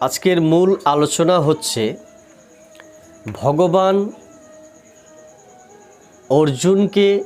আজকের মূল আলোচনা হচ্ছে ভগবান অর্জুনকে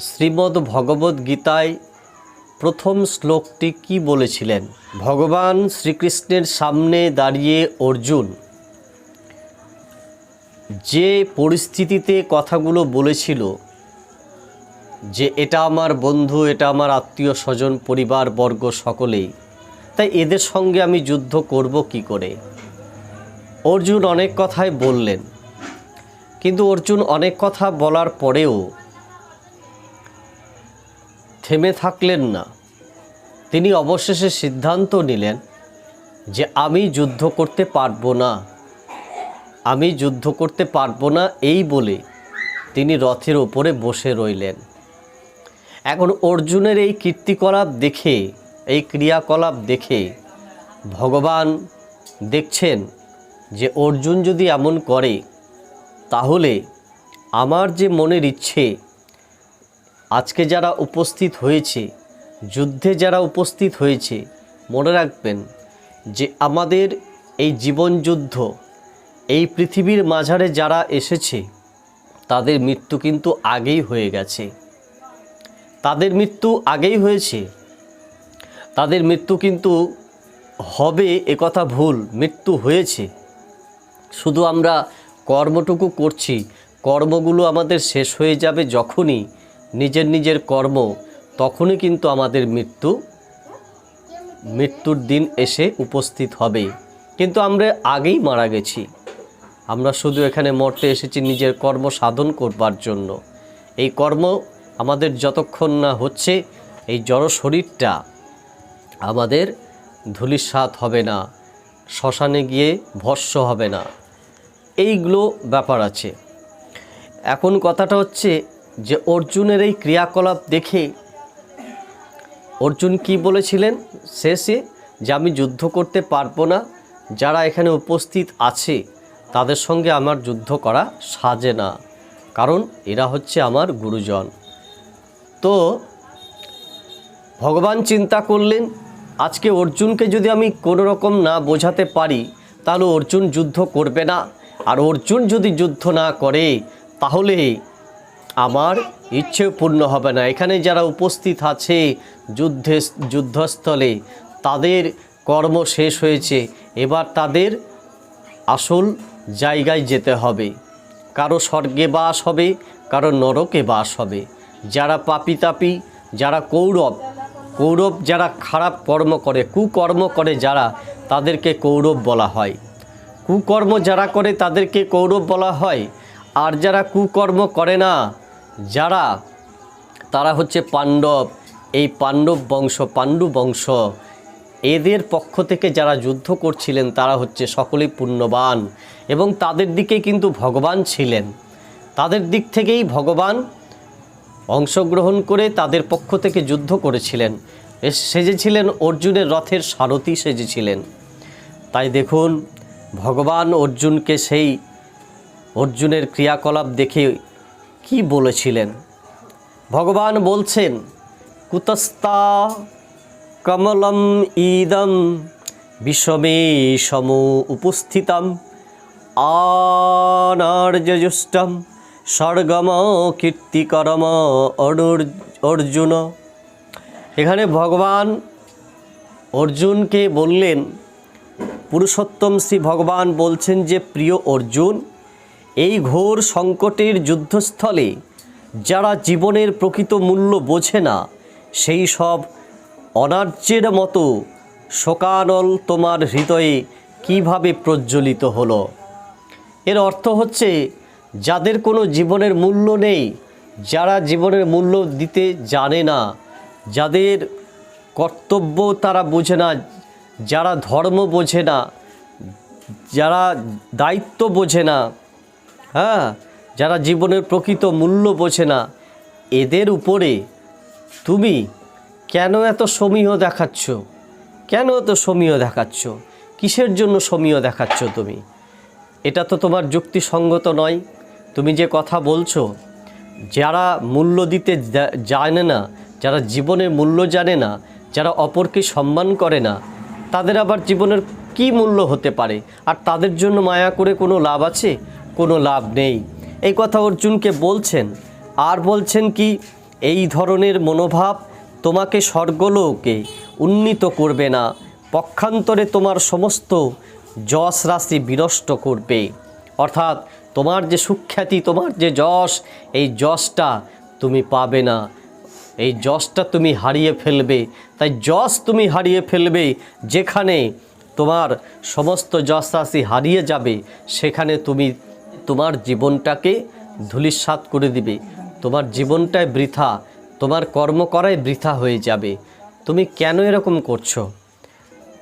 শ্রীমদ্ ভগবদ গীতায় প্রথম শ্লোকটি কি বলেছিলেন? ভগবান শ্রীকৃষ্ণের সামনে দাঁড়িয়ে অর্জুন যে পরিস্থিতিতে কথাগুলো বলেছিল যে এটা আমার বন্ধু, এটা আমার আত্মীয় স্বজন পরিবার বর্গ সকলেই তাই এদের সঙ্গে আমি যুদ্ধ করব কি করে? অর্জুন অনেক কথাই বললেন। কিন্তু অর্জুন অনেক কথা বলার পরেও থেমে থাকলেন না। তিনি অবশেষে সিদ্ধান্ত নিলেন যে আমি যুদ্ধ করতে পারব না। আমি যুদ্ধ করতে পারব না এই বলে তিনি রথের ওপরে বসে রইলেন। এখন অর্জুনের এই কীর্তিকলাপ দেখে এই ক্রিয়াকলাপ দেখে ভগবান দেখছেন যে অর্জুন যদি এমন করে, তাহলে আমার যে মনের ইচ্ছে, আজকে যারা উপস্থিত হয়েছে, যুদ্ধে যারা উপস্থিত হয়েছে, মনে রাখবেন যে আমাদের এই জীবন যুদ্ধ, এই পৃথিবীর মাঝারে যারা এসেছে, তাদের মৃত্যু কিন্তু আগেই হয়ে গেছে। তাদের মৃত্যু আগেই হয়েছে। তাদের মৃত্যু কিন্তু হবে একথা ভুল, মৃত্যু হয়েছে। শুধু আমরা কর্মটুকু করছি, কর্মগুলো আমাদের শেষ হয়ে যাবে যখনই নিজের নিজের কর্ম, তখনই কিন্তু আমাদের মৃত্যু, মৃত্যুর দিন এসে উপস্থিত হবে। কিন্তু আমরা আগেই মারা গেছি। আমরা শুধু এখানে মরতে এসেছি নিজের কর্ম সাধন করবার জন্য। এই কর্ম আমাদের যতক্ষণ না হচ্ছে, এই জড় শরীরটা আমাদের ধুলিস্বাদ হবে না, শ্মশানে গিয়ে ভস্য হবে না। এইগুলো ব্যাপার আছে। এখন কথাটা হচ্ছে যে অর্জুনের এই ক্রিয়াকলাপ দেখে অর্জুন কি বলেছিলেন? শেষে যে আমি যুদ্ধ করতে পারব না, যারা এখানে উপস্থিত আছে, তাদের সঙ্গে আমার যুদ্ধ করা সাজে না, কারণ এরা হচ্ছে আমার গুরুজন। তো ভগবান চিন্তা করলেন আজকে অর্জুনকে যদি আমি কোনো রকম না বোঝাতে পারি, তাহলে অর্জুন যুদ্ধ করবে না। আর অর্জুন যদি যুদ্ধ না করে, তাহলে আমার ইচ্ছেও পূর্ণ হবে না। এখানে যারা উপস্থিত আছে যুদ্ধে, যুদ্ধস্থলে, তাদের কর্ম শেষ হয়েছে। এবার তাদের আসল জায়গায় যেতে হবে। কারও স্বর্গে বাস হবে, কারও নরকে বাস হবে। যারা পাপি তাপি যারা কৌরব কৌরব যারা খারাপ কর্ম করে, কুকর্ম করে যারা, তাদেরকে কৌরব বলা হয়। কুকর্ম যারা করে, তাদেরকে কৌরব বলা হয়। আর যারা কুকর্ম করে না, যারা, তারা হচ্ছে পাণ্ডব। এই পাণ্ডব বংশ, পাণ্ডু বংশ, এদের পক্ষ থেকে যারা যুদ্ধ করছিলেন, তারা হচ্ছে সকলেই পুণ্যবান। এবং তাদের দিকে কিন্তু ভগবান ছিলেন। তাদের দিক থেকেই ভগবান অংশগ্রহণ করে তাদের পক্ষ থেকে যুদ্ধ করেছিলেন। সেজেছিলেন অর্জুনের রথের সারথি সেজেছিলেন। তাই দেখুন, ভগবান অর্জুনকে সেই অর্জুনের ক্রিয়াকলাপ দেখে কি বলেছিলেন? ভগবান বলছেন কুতস্তা কমলম ইদম বিষমে সম উপস্থিতম আনার্যজুষ্টম স্বর্গম কীর্তিকরম অনুর- অর্জুন। এখানে ভগবান অর্জুনকে বললেন, পুরুষোত্তম শ্রী ভগবান বলছেন যে, প্রিয় অর্জুন, এই ঘোর সংকটের যুদ্ধস্থলে যারা জীবনের প্রকৃত মূল্য বোঝে না, সেই সব অনার্যের মতো শোকানল তোমার হৃদয়ে কীভাবে প্রজ্বলিত হলো? এর অর্থ হচ্ছে যাদের কোনো জীবনের মূল্য নেই, যারা জীবনের মূল্য দিতে জানে না, যাদের কর্তব্য তারা বোঝে না, যারা ধর্ম বোঝে না, যারা দায়িত্ব বোঝে না হ্যাঁ যারা জীবনের প্রকৃত মূল্য বোঝে না, এদের উপরে তুমি কেন এত সমীহ দেখাচ্ছ? কেন এত সমীহ দেখাচ্ছ? কিসের জন্য সমীহ দেখাচ্ছ তুমি? এটা তো তোমার যুক্তিসঙ্গত নয়। তুমি যে কথা বলছো, যারা মূল্য দিতে জানে না, যারা জীবনের মূল্য জানে না, যারা অপরকে সম্মান করে না, তাদের আবার জীবনের কি মূল্য হতে পারে? আর তাদের জন্য মায়া করে কোনো লাভ আছে? কোনো লাভ নেই। এই কথা অর্জুনকে বলছেন। আর বলছেন কি, এই ধরনের মনোভাব তোমাকে স্বর্গলোকে উন্নীত করবে না। পক্ষান্তরে তোমার সমস্ত যশ রাশি বিনষ্ট করবে। অর্থাৎ তোমার যে সুখ্যাতি, তোমার যে যশ, এই যশটা তুমি পাবে না। এই যশটা তুমি হারিয়ে ফেলবে। তাই যশ তুমি হারিয়ে ফেলবে যেখানে তোমার সমস্ত যশ রাশি হারিয়ে যাবে, সেখানে তুমি তোমার জীবনটাকে ধূলিসাৎ করে দিবে। তোমার জীবনটায় বৃথা, তোমার কর্ম করাই বৃথা হয়ে যাবে। তুমি কেন এরকম করছ?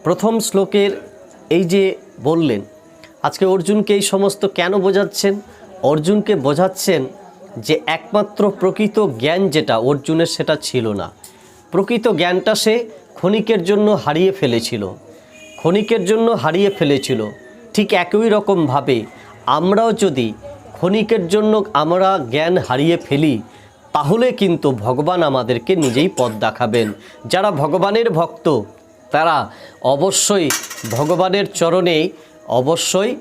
প্রথম শ্লোকের এই যে বললেন আজকে অর্জুনকে এই সমস্ত কেন বোঝাচ্ছেন? অর্জুনকে বোঝাচ্ছেন যে একমাত্র প্রকৃত জ্ঞান যেটা অর্জুনের সেটা ছিল না। প্রকৃত জ্ঞানটা সে ক্ষণিকের জন্য হারিয়ে ফেলেছিল। ক্ষণিকের জন্য হারিয়ে ফেলেছিল। ঠিক একই রকমভাবে আমরাও যদি ক্ষণিকের জন্য আমরা জ্ঞান হারিয়ে ফেলি, তাহলে কিন্তু ভগবান আমাদেরকে নিজেই পথ দেখাবেন। যারা ভগবানের ভক্ত, তারা অবশ্যই ভগবানের চরণে অবশ্যই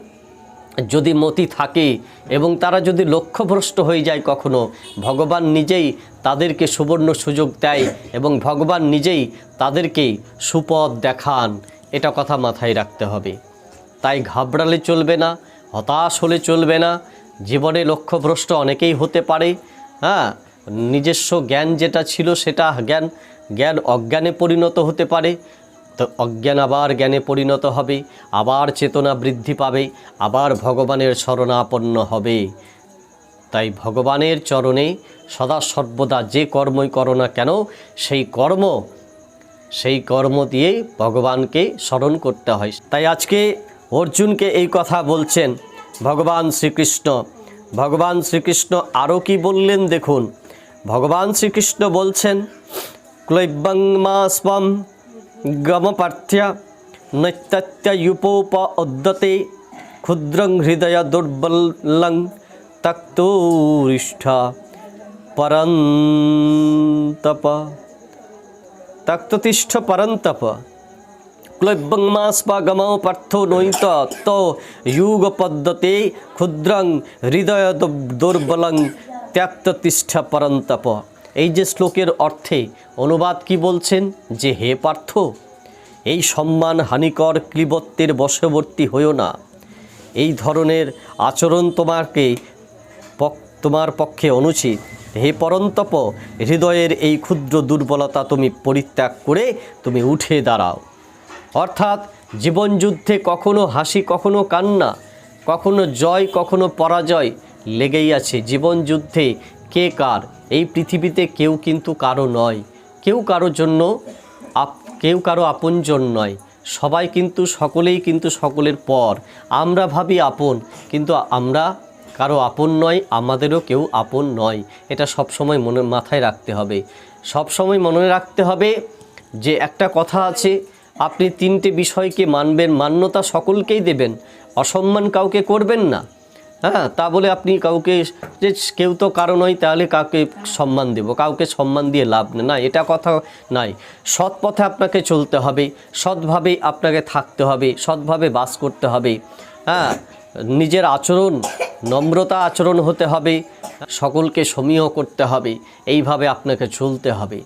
যদি মতি থাকে এবং তারা যদি লক্ষ্যভ্রষ্ট হয়ে যায় কখনো, ভগবান নিজেই তাদেরকে সুবর্ণ সুযোগ দেয় এবং ভগবান নিজেই তাদেরকে সুপথ দেখান, এটা কথা মাথায় রাখতে হবে। তাই ঘাবড়ালে চলবে না, হতাশ হলে চলবে না, জীবনে লক্ষ্যভ্রষ্ট অনেকেই হতে পারে। হ্যাঁ নিজস্ব জ্ঞান যেটা ছিল সেটা জ্ঞান জ্ঞান অজ্ঞানে পরিণত হতে পারে। তো অজ্ঞান আবার জ্ঞানে পরিণত হবে, আবার চেতনা বৃদ্ধি পাবে, আবার ভগবানের শরণাপন্ন হবে। তাই ভগবানের চরণে সদা সর্বদা যে কর্মই করো না কেন, সেই কর্ম সেই কর্ম দিয়েই ভগবানকে স্মরণ করতে হয়। তাই আজকে অর্জুনকে এই কথা বলছেন ভগবান শ্রীকৃষ্ণ। ভগবান শ্রীকৃষ্ণ আরও কি বললেন দেখুন। ভগবান শ্রীকৃষ্ণ বলছেন, ক্লৈব্যং গমপার্থ্য নৈত্যুপোপ উদ্যতে ক্ষুদ্রং হৃদয় দুর্বলং তক্তোরিষ্ঠ পরন্তপ তক্ততিষ্ঠ পরন্তপ ক্লৈব্যং মাস্পাগমৌ পার্থ নৈত ত যুগ পদ্ধতে ক্ষুদ্রং হৃদয় দুর্বলং ত্যাক্ততিষ্ঠ পরন্তপ এই যে শ্লোকের অর্থে অনুবাদ কি বলছেন? যে হে পার্থ, এই সম্মান হানিকর ক্লিবত্বের বশবর্তী হইও না। এই ধরনের আচরণ তোমাকে তোমার পক্ষে অনুচিত। হে পরন্তপ, হৃদয়ের এই ক্ষুদ্র দুর্বলতা তুমি পরিত্যাগ করে তুমি উঠে দাঁড়াও। অর্থাৎ জীবনযুদ্ধে কখনো হাসি, কখনো কান্না, কখনো জয়, কখনো পরাজয় লেগেই আছে। জীবনযুদ্ধে কে কার? এই পৃথিবীতে কেউ কিন্তু কারও নয়। কেউ কারোর জন্য আপ, কেউ কারও আপনজন নয়। সবাই কিন্তু সকলেই কিন্তু সকলের পর। আমরা ভাবি আপন, কিন্তু আমরা কারও আপন নয়, আমাদেরও কেউ আপন নয়। এটা সবসময় মনে, মাথায় রাখতে হবে। সবসময় মনে রাখতে হবে যে একটা কথা আছে, আপনি তিনটে বিষয়কে মানবেন, মান্যতা সকলকেই দেবেন। অসম্মান কাউকে করবেন না। হ্যাঁ তা বলে আপনি কাউকে যে কেউ তো কারও নয়, তাহলে কাউকে সম্মান দেব। কাউকে সম্মান দিয়ে লাভ নেই। না, এটা কথা নাই। সৎ পথে আপনাকে চলতে হবে সৎভাবে আপনাকে থাকতে হবে, সৎভাবে বাস করতে হবে। হ্যাঁ নিজের আচরণ, নম্রতা আচরণ হতে হবে, সকলকে সমীহ করতে হবে, এইভাবে আপনাকে চলতে হবে।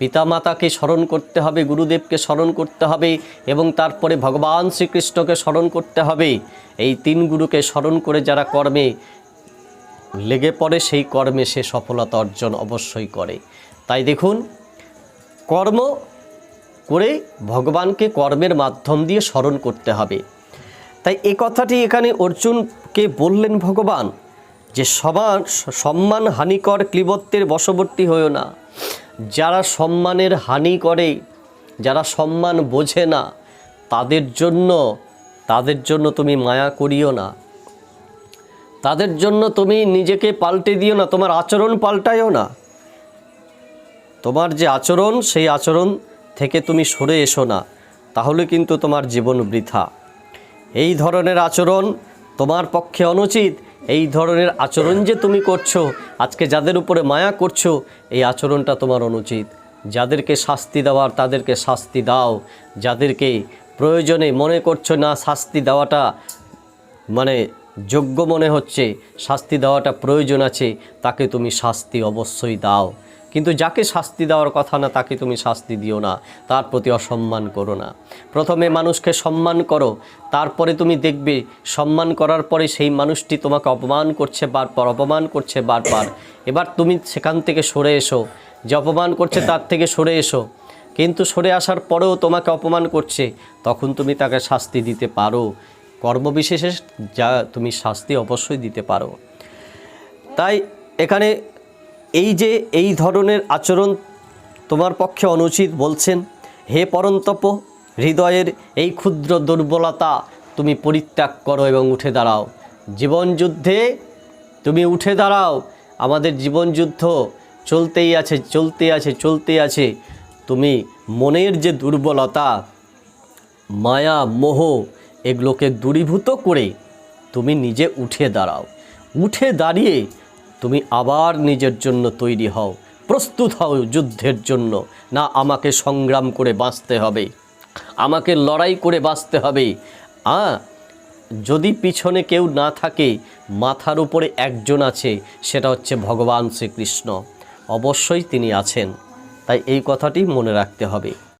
পিতামাতাকে স্মরণ করতে হবে, গুরুদেবকে স্মরণ করতে হবে এবং তারপরে ভগবান শ্রীকৃষ্ণকে স্মরণ করতে হবে। এই তিন গুরুকে স্মরণ করে যারা কর্মে লেগে পড়ে, সেই কর্মে সে সফলতা অর্জন অবশ্যই করে। তাই দেখুন, কর্ম করে ভগবানকে কর্মের মাধ্যম দিয়ে স্মরণ করতে হবে। তাই এ কথাটি এখানে অর্জুনকে বললেন ভগবান যে সমান সম্মান হানিকর ক্লিবত্বের বশবর্তী হয়েও না। যারা সম্মানের হানি করে, যারা সম্মান বোঝে না, তাদের জন্য তাদের জন্য তুমি মায়া করিও না। তাদের জন্য তুমি নিজেকে পাল্টে দিও না, তোমার আচরণ পাল্টায়ও না। তোমার যে আচরণ, সেই আচরণ থেকে তুমি সরে এসো না, তাহলে কিন্তু তোমার জীবন বৃথা। এই ধরনের আচরণ তোমার পক্ষে অনুচিত এই ধরনের আচরণ যে তুমি করছ, আজকে যাদের উপরে মায়া করছ, এই আচরণটা তোমার অনুচিত। যাদেরকে শাস্তি দেওয়ার, তাদেরকে শাস্তি দাও। যাদেরকে প্রয়োজনে মনে করছ না শাস্তি দেওয়াটা মানে যোগ্য মনে হচ্ছে, শাস্তি দেওয়াটা প্রয়োজন আছে, তাকে তুমি শাস্তি অবশ্যই দাও। কিন্তু যাকে শাস্তি দেওয়ার কথা না, তাকে তুমি শাস্তি দিও না। তার প্রতি অসম্মান করো না। প্রথমে মানুষকে সম্মান করো, তারপরে তুমি দেখবে সম্মান করার পরে সেই মানুষটি তোমাকে অপমান করছে, বারবার অপমান করছে, বারবার। এবার তুমি সেখান থেকে সরে এসো। যে অপমান করছে, তার থেকে সরে এসো। কিন্তু সরে আসার পরেও তোমাকে অপমান করছে, তখন তুমি তাকে শাস্তি দিতে পারো। কর্মবিশেষে যা তুমি শাস্তি অবশ্যই দিতে পারো। তাই এখানে এই যে এই ধরনের আচরণ তোমার পক্ষে অনুচিত বলছেন, হে পরন্তপ, হৃদয়ের এই ক্ষুদ্র দুর্বলতা তুমি পরিত্যাগ করো এবং উঠে দাঁড়াও। জীবনযুদ্ধে তুমি উঠে দাঁড়াও। আমাদের জীবনযুদ্ধ চলতেই আছে চলতে আছে চলতে আছে। তুমি মনের যে দুর্বলতা, মায়া, মোহ, এগুলোকে দূরীভূত করে তুমি নিজে উঠে দাঁড়াও। উঠে দাঁড়িয়ে তুমি আবার নিজের জন্য তৈরি হও, প্রস্তুত হও যুদ্ধের জন্য। না, আমাকে সংগ্রাম করে বাঁচতে হবে। আমাকে লড়াই করে বাঁচতে হবে। আ যদি পিছনে কেউ না থাকে, মাথার উপরে একজন আছে, সেটা হচ্ছে ভগবান শ্রীকৃষ্ণ। অবশ্যই তিনি আছেন। তাই এই কথাটি মনে রাখতে হবে।